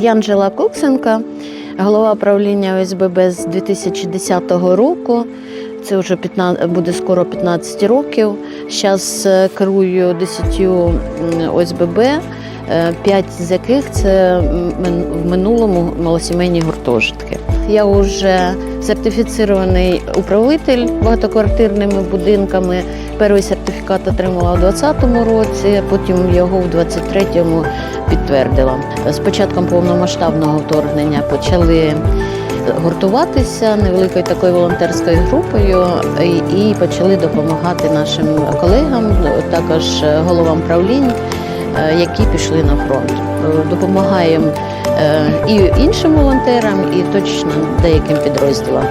Я Анжела Куксенка, голова правління ОСББ з 2010 року. Це вже 15, буде скоро 15 років. Зараз керую 10 ОСББ, 5 з яких це в минулому малосімейні гуртожитки. Я вже сертифіцирований управитель багатоквартирними будинками. Перший сертифікат отримала у 2020 році, потім його в 2023 підтвердила. З початком повномасштабного вторгнення почали гуртуватися невеликою такою волонтерською групою і- почали допомагати нашим колегам, також головам правлінь, е, які пішли на фронт. Е, Допомагаємо і іншим волонтерам, і точно деяким підрозділам.